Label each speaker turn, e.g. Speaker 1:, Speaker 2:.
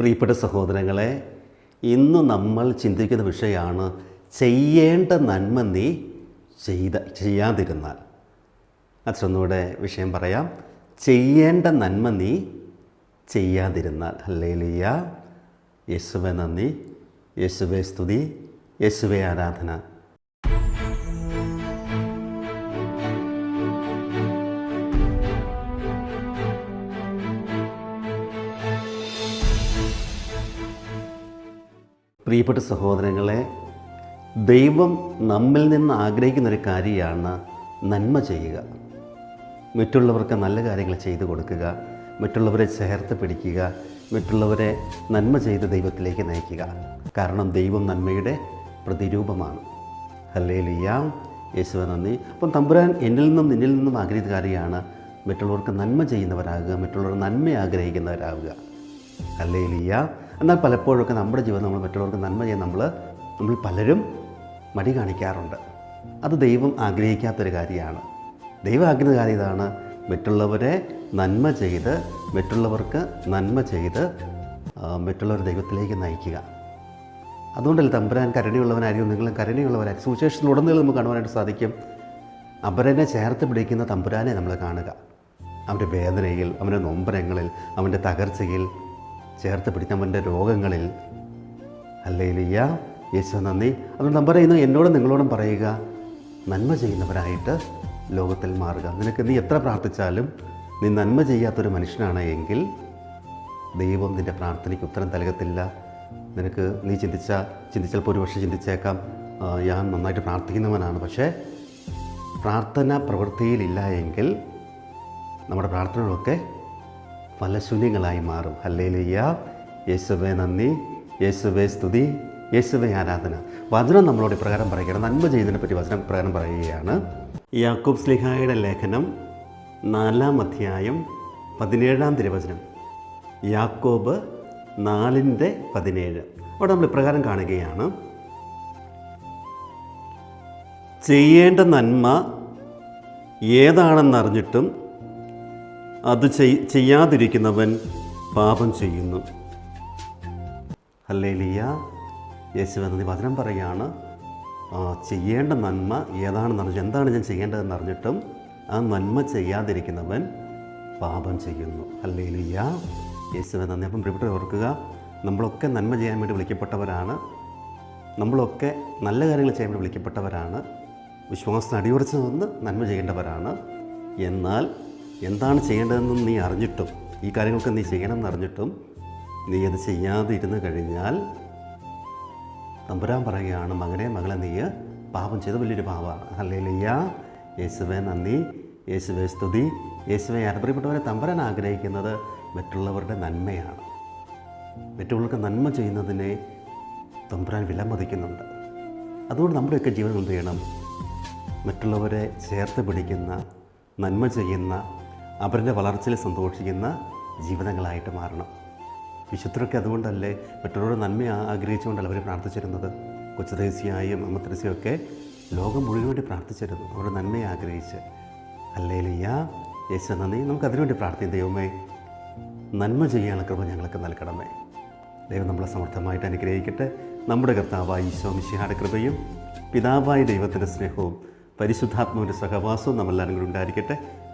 Speaker 1: പ്രിയപ്പെട്ട സഹോദരങ്ങളെ ഇന്ന് നമ്മൾ ചിന്തിക്കുന്ന വിഷയമാണ് ചെയ്യേണ്ട നന്മ നീ ചെയ്ത ചെയ്യാതിരുന്നാൽ. അച്ഛനൊന്നുകൂടെ വിഷയം പറയാം. ചെയ്യേണ്ട നന്മ നീ ചെയ്യാതിരുന്നാൽ. ഹല്ലേലിയ യേശുവെ നന്ദി. യേശുവെ സ്തുതി. യേശുവെ ആരാധന. പ്രിയപ്പെട്ട സഹോദരങ്ങളെ ദൈവം നമ്മിൽ നിന്ന് ആഗ്രഹിക്കുന്ന ഒരു കാര്യമാണ് നന്മ ചെയ്യുക. മറ്റുള്ളവർക്ക് നല്ല കാര്യങ്ങൾ ചെയ്തു കൊടുക്കുക മറ്റുള്ളവരെ ചേർത്ത് പിടിക്കുക മറ്റുള്ളവരെ നന്മ ചെയ്ത് ദൈവത്തിലേക്ക് നയിക്കുക. കാരണം ദൈവം നന്മയുടെ പ്രതിരൂപമാണ്. ഹല്ലേ ലിയാം യേശുവ നന്ദി. അപ്പം തമ്പുരാൻ എന്നിൽ നിന്നും നിന്നിൽ നിന്നും ആഗ്രഹിച്ച കാര്യമാണ് മറ്റുള്ളവർക്ക് നന്മ ചെയ്യുന്നവരാകുക മറ്റുള്ളവർ നന്മ ആഗ്രഹിക്കുന്നവരാകുക അല്ലേലിയ എന്നാൽ പലപ്പോഴൊക്കെ നമ്മുടെ ജീവിതം നമ്മൾ മറ്റുള്ളവർക്ക് നന്മ ചെയ്യാൻ നമ്മൾ നമ്മൾ പലരും മടി കാണിക്കാറുണ്ട്. അത് ദൈവം ആഗ്രഹിക്കാത്തൊരു കാര്യമാണ്. ദൈവം ആഗ്രഹിക്കുന്ന കാര്യം ഇതാണ്. മറ്റുള്ളവരെ നന്മ ചെയ്ത് മറ്റുള്ളവർക്ക് നന്മ ചെയ്ത് മറ്റുള്ളവർ ദൈവത്തിലേക്ക് നയിക്കുക. അതുകൊണ്ടല്ലേ തമ്പുരാൻ കരുണയുള്ളവനായിരിക്കും നിങ്ങളും കരുണയുള്ളവരായിരിക്കും. സുവിശേഷത്തിലുടനീളം നമുക്ക് കാണുവാനായിട്ട് സാധിക്കും. അപരനെ ചേർത്ത് പിടിക്കുന്ന തമ്പുരാനെ നമ്മൾ കാണുക. അവന്റെ വേദനയിൽ അവന്റെ നൊമ്പരങ്ങളിൽ അവന്റെ തകർച്ചയിൽ ചേർത്ത് പിടിക്കാമന്റെ രോഗങ്ങളിൽ അല്ലേലിയ യേശു നന്ദി. അതുകൊണ്ട് നമ്പർ പറയുന്നു എന്നോടും നിങ്ങളോടും പറയുക നന്മ ചെയ്യുന്നവരായിട്ട് ലോകത്തിൽ മാറുക. നിനക്ക് നീ എത്ര പ്രാർത്ഥിച്ചാലും നീ നന്മ ചെയ്യാത്തൊരു മനുഷ്യനാണ് എങ്കിൽ ദൈവം നിന്റെ പ്രാർത്ഥനയ്ക്ക് ഉത്തരം നൽകത്തില്ല. നിനക്ക് നീ ചിന്തിച്ച ചിന്തിച്ചപ്പോൾ ഒരു പക്ഷേ ചിന്തിച്ചേക്കാം ഞാൻ നന്നായിട്ട് പ്രാർത്ഥിക്കുന്നവനാണ്. പക്ഷേ പ്രാർത്ഥന പ്രവൃത്തിയിലില്ല എങ്കിൽ നമ്മുടെ പ്രാർത്ഥനകളൊക്കെ ഫലശൂന്യങ്ങളായി മാറും. ഹല്ലേലൂയ. യേശുവേ നന്ദി. യേശുവേ സ്തുതി. യേശുവേ ആരാധന. വചനം നമ്മളോട് ഇപ്രകാരം പറയുകയാണ്. നന്മ ചെയ്യുന്നതിനെ പറ്റി വചനം പ്രകാരം പറയുകയാണ്. യാക്കൂബ് സ്ലിഹായുടെ ലേഖനം നാലാം അധ്യായം പതിനേഴാം തിരുവചനം. യാക്കോബ് നാലിന്റെ പതിനേഴ്. അവിടെ നമ്മൾ ഇപ്രകാരം കാണുകയാണ്. ചെയ്യേണ്ട നന്മ ഏതാണെന്നറിഞ്ഞിട്ടും അത് ചെയ്- ചെയ്യാതിരിക്കുന്നവൻ പാപം ചെയ്യുന്നു. ഹല്ലേലിയ. യേശു നന്ദി. വചനം പറയുകയാണ് ചെയ്യേണ്ട നന്മ ഏതാണെന്ന് അറിഞ്ഞു എന്താണ് ഞാൻ ചെയ്യേണ്ടതെന്ന് അറിഞ്ഞിട്ടും ആ നന്മ ചെയ്യാതിരിക്കുന്നവൻ പാപം ചെയ്യുന്നു. ഹല്ലേലിയ. യേശുവെ നന്ദി. അപ്പം പ്രിയപ്പെട്ട ഓർക്കുക നമ്മളൊക്കെ നന്മ ചെയ്യാൻ വേണ്ടി വിളിക്കപ്പെട്ടവരാണ്. നമ്മളൊക്കെ നല്ല കാര്യങ്ങൾ ചെയ്യാൻ വേണ്ടി വിളിക്കപ്പെട്ടവരാണ്. വിശ്വാസത്തിന് അടിയുറച്ച് നിന്ന് നന്മ ചെയ്യേണ്ടവരാണ്. എന്നാൽ എന്താണ് ചെയ്യേണ്ടതെന്ന് നീ അറിഞ്ഞിട്ടും ഈ കാര്യങ്ങളൊക്കെ നീ ചെയ്യണമെന്ന് അറിഞ്ഞിട്ടും നീ അത് ചെയ്യാതെ ഇരുന്ന് കഴിഞ്ഞാൽ തമ്പുരാൻ പറയുകയാണ് മകനെ മകളെ നീ പാപം ചെയ്ത വലിയൊരു പാപമാണ് ഹല്ലേലയ്യ. യേശുവെ നന്ദി. യേശുവെ സ്തുതി. യേശുവെ അനുഭവപ്പെട്ടവരെ തമ്പുരാൻ ആഗ്രഹിക്കുന്നത് മറ്റുള്ളവരുടെ നന്മയാണ്. മറ്റുള്ളവർക്ക് നന്മ ചെയ്യുന്നതിനെ തമ്പുരാൻ വിലമതിക്കുന്നുണ്ട്. അതുകൊണ്ട് നമ്മുടെയൊക്കെ ജീവിതം എന്ത് ചെയ്യണം? മറ്റുള്ളവരെ ചേർത്ത് പിടിക്കുന്ന നന്മ ചെയ്യുന്ന അവരുടെ വളർച്ചയിൽ സന്തോഷിക്കുന്ന ജീവിതങ്ങളായിട്ട് മാറണം. വിശുദ്ധരൊക്കെ അതുകൊണ്ടല്ലേ മറ്റുള്ളവരുടെ നന്മ ആഗ്രഹിച്ചുകൊണ്ടല്ല അവർ പ്രാർത്ഥിച്ചിരുന്നത്? കൊച്ചുദേശിയായും അമ്മത്രസിയും ഒക്കെ ലോകം മുഴുവൻ വേണ്ടി പ്രാർത്ഥിച്ചിരുന്നു. അവരുടെ നന്മയെ ആഗ്രഹിച്ച്. അല്ലേ അല്ലേലിയ യേശു നന്ദി. നമുക്ക് അതിനുവേണ്ടി പ്രാർത്ഥിക്കും. ദൈവമേ നന്മ ചെയ്യാനുള്ള കൃപ ഞങ്ങൾക്ക് നൽകണമേ. ദൈവം നമ്മളെ സമർത്ഥമായിട്ട് അനുഗ്രഹിക്കട്ടെ. നമ്മുടെ കർത്താവായ ഈശോ മിശിഹായുടെ കൃപയും പിതാവായ ദൈവത്തിന്റെ സ്നേഹവും പരിശുദ്ധാത്മാവിന്റെ സഹവാസവും നമ്മളെല്ലാവരും കൂടി ഉണ്ടായിരിക്കട്ടെ.